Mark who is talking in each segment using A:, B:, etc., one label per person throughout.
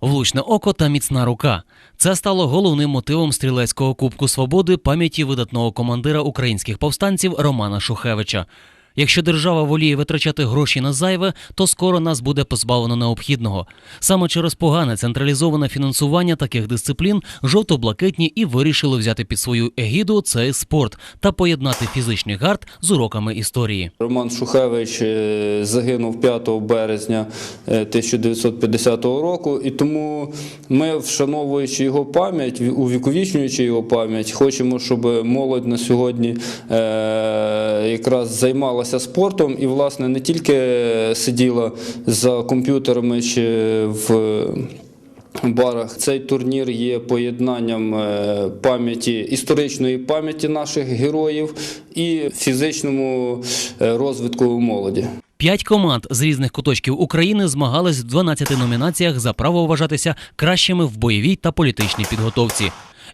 A: Влучне око та міцна рука. Це стало головним мотивом стрілецького кубку свободи пам'яті видатного командира українських повстанців Романа Шухевича. Якщо держава воліє витрачати гроші на зайве, то скоро нас буде позбавлено необхідного. Саме через погане централізоване фінансування таких дисциплін жовто-блакитні і вирішили взяти під свою егіду цей спорт та поєднати фізичний гард з уроками історії.
B: Роман Шухевич е, загинув 5 березня е, 1950 року, і тому ми, вшановуючи його пам'ять, увіковічнюючи його пам'ять, хочемо, щоб молодь на сьогодні е, якраз займалася спортом і, власне, не тільки сиділа за комп'ютерами чи в барах. Цей турнір є поєднанням е, пам'яті історичної пам'яті наших героїв і фізичному е, розвитку молоді.
A: П'ять команд з різних куточків України змагались в 12 номінаціях за право вважатися кращими в бойовій та політичній підготовці.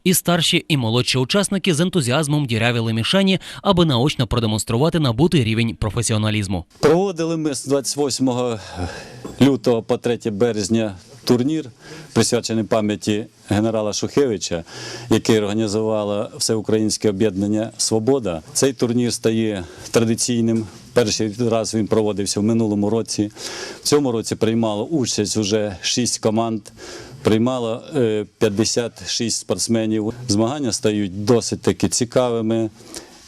A: І старші, і молодші учасники з ентузіазмом дірявили мішені, аби наочно продемонструвати набутий рівень професіоналізму.
C: Проводили ми з 28 лютого по 3 березня турнір, присвячений пам'яті генерала Шухевича, який організувало Всеукраїнське об'єднання Свобода. Цей турнір стає традиційним. Перший раз він проводився в минулому році. В цьому році приймало участь вже 6 команд. Приймало е, 56 спортсменів. Змагання стають досить таки цікавими.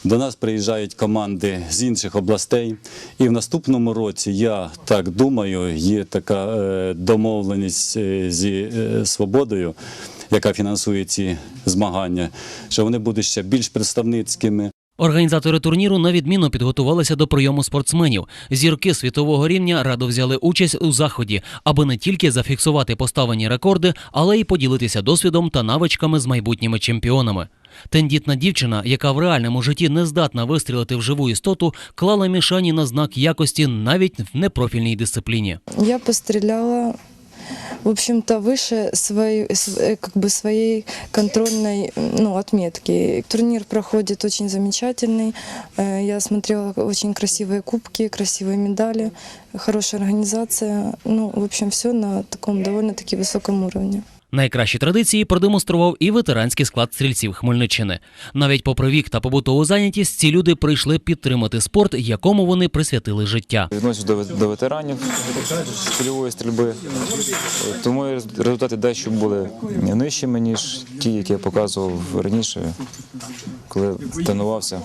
C: До нас приїжджають команди з інших областей, і в наступному році, я так думаю, є така е, домовленість е, зі е, свободою, яка фінансує ці змагання, що вони будуть ще більш представницькими.
A: Організатори турніру на відміну підготувалися до прийому спортсменів. Зірки світового рівня радо взяли участь у заході, аби не тільки зафіксувати поставлені рекорди, але й поділитися досвідом та навичками з майбутніми чемпіонами. Тендітна дівчина, яка в реальному житті не здатна вистрілити в живу істоту, клала мішані на знак якості навіть в непрофільній дисципліні.
D: Я постреляла, в общем-то, выше своей, с- э, как бы своей контрольной ну, отметки. Турнир проходит очень замечательный. Э, Я смотрела очень красивые кубки, красивые медали, хорошая организация. Ну, в общем, все на таком довольно-таки высоком уровне.
A: Найкращі традиції продемонстрував і ветеранський склад стрільців Хмельниччини. Навіть попри вік та побутову зайнятість, ці люди прийшли підтримати спорт, якому вони присвятили життя.
E: Відносять до, до ветеранів польової стрільби, тому результати дещо були нижчими, ніж ті, які я показував раніше, коли тренувався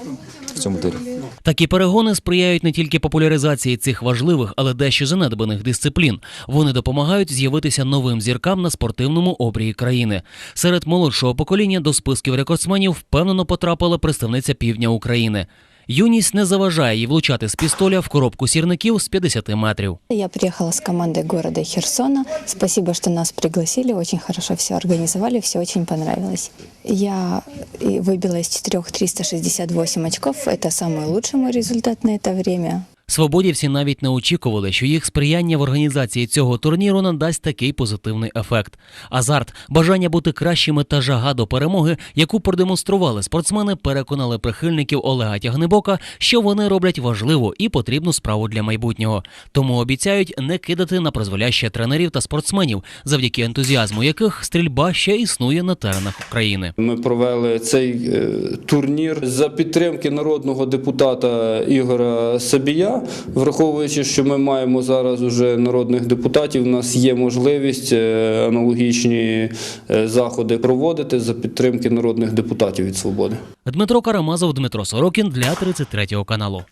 E: в цьому тирі.
A: Такі перегони сприяють не тільки популяризації цих важливих, але дещо занедбаних дисциплін. Вони допомагають з'явитися новим зіркам на спортивному обрії країни. Серед молодшого покоління до списків рекордсменів впевнено потрапила представниця півдня України. Юність не заважає їй влучати з пістоля в коробку сірників з 50 метрів.
F: Я приехала с командой города Херсона. Спасибо, что нас пригласили. Очень хорошо все организовали, все очень понравилось. Я и выбила из четырех 368 очков. Это самый лучший мой результат на это время.
A: Свободівці навіть не очікували, що їх сприяння в організації цього турніру надасть такий позитивний ефект. Азарт, бажання бути кращими та жага до перемоги, яку продемонстрували спортсмени, переконали прихильників Олега Тягнебока, що вони роблять важливу і потрібну справу для майбутнього. Тому обіцяють не кидати на призволяще тренерів та спортсменів, завдяки ентузіазму яких стрільба ще існує на теренах України.
B: Ми провели цей е, турнір за підтримки народного депутата Ігоря Сабія. Враховуючи, що ми маємо зараз уже народних депутатів, у нас є можливість е, аналогічні е, заходи проводити за підтримки народних депутатів від свободи.
A: Дмитро Карамазов, Дмитро Сорокін для 33 каналу.